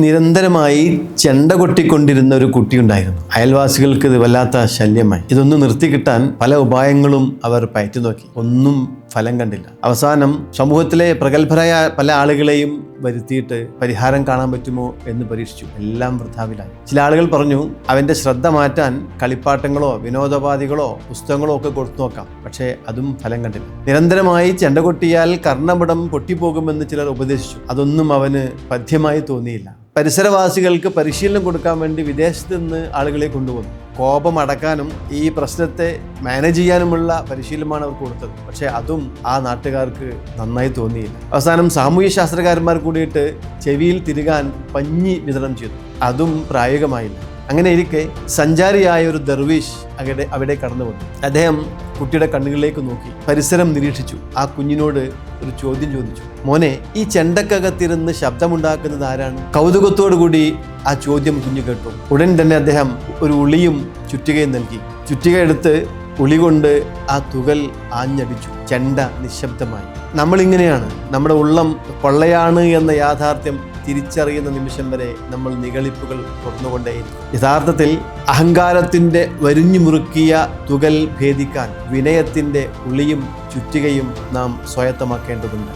നിരന്തരമായി ചെണ്ട കൊട്ടിക്കൊണ്ടിരുന്ന ഒരു കുട്ടിയുണ്ടായിരുന്നു. അയൽവാസികൾക്ക് ഇത് വല്ലാത്ത ശല്യമായി. ഇതൊന്ന് നിർത്തി കിട്ടാൻ പല ഉപായങ്ങളും അവർ പയറ്റി നോക്കി. ഒന്നും ഫലം കണ്ടില്ല. അവസാനം സമൂഹത്തിലെ പ്രഗത്ഭരായ പല ആളുകളെയും വരുത്തിയിട്ട് പരിഹാരം കാണാൻ പറ്റുമോ എന്ന് പരീക്ഷിച്ചു. എല്ലാം വൃഥാവിലായി. ചില ആളുകൾ പറഞ്ഞു അവന്റെ ശ്രദ്ധ മാറ്റാൻ കളിപ്പാട്ടങ്ങളോ വിനോദോപാധികളോ പുസ്തകങ്ങളോ ഒക്കെ കൊടുത്തു നോക്കാം. പക്ഷേ അതും ഫലം കണ്ടില്ല. നിരന്തരമായി ചെണ്ട കൊട്ടിയാൽ കർണപടം പൊട്ടിപ്പോകുമെന്ന് ചിലർ ഉപദേശിച്ചു. അതൊന്നും അവന് പഥ്യമായി തോന്നിയില്ല. പരിസരവാസികൾക്ക് പരിശീലനം കൊടുക്കാൻ വേണ്ടി വിദേശത്ത് നിന്ന് ആളുകളെ കൊണ്ടുവന്നു. കോപം അടക്കാനും ഈ പ്രശ്നത്തെ മാനേജ് ചെയ്യാനുമുള്ള പരിശീലനമാണ് അവർക്ക് കൊടുത്തത്. പക്ഷേ അതും ആ നാട്ടുകാർക്ക് നന്നായി തോന്നിയില്ല. അവസാനം സാമൂഹ്യ ശാസ്ത്രകാരന്മാർ കൂടിയിട്ട് ചെവിയിൽ തിരുകാൻ പഞ്ഞി വിതരണം ചെയ്തു. അതും പ്രായോഗികമായില്ല. അങ്ങനെ ഇരിക്കെ സഞ്ചാരിയായ ഒരു ദർവീഷ് അവിടെ അവിടെ കടന്നു വന്നു. അദ്ദേഹം കുട്ടിയുടെ കണ്ണുകളിലേക്ക് നോക്കി പരിസരം നിരീക്ഷിച്ചു. ആ കുഞ്ഞിനോട് ഒരു ചോദ്യം ചോദിച്ചു. മോനെ ഈ ചെണ്ടക്കകത്തിരുന്ന് ശബ്ദമുണ്ടാക്കുന്നത് ആരാണ്? കൗതുകത്തോടു കൂടി ആ ചോദ്യം കുഞ്ഞു കേട്ടു. ഉടൻ തന്നെ അദ്ദേഹം ഒരു ഉളിയും ചുറ്റികയും നൽകി. ചുറ്റിക എടുത്ത് ഉളി കൊണ്ട് ആ തുകൽ ആഞ്ഞടിച്ചു. ചെണ്ട നിശബ്ദമായി. നമ്മളിങ്ങനെയാണ്. നമ്മുടെ ഉള്ളം കൊള്ളയാണ് എന്ന യാഥാർത്ഥ്യം തിരിച്ചറിയുന്ന നിമിഷം വരെ നമ്മൾ നിഗളിപ്പുകൾ തുറന്നുകൊണ്ടേയിരിക്കും യഥാർത്ഥത്തിൽ അഹങ്കാരത്തിന്റെ വരിഞ്ഞു മുറുക്കിയ തുകൽ ഭേദിക്കാൻ വിനയത്തിന്റെ ഉളിയും ചുറ്റികയും നാം സ്വായത്തമാക്കേണ്ടതുണ്ട്.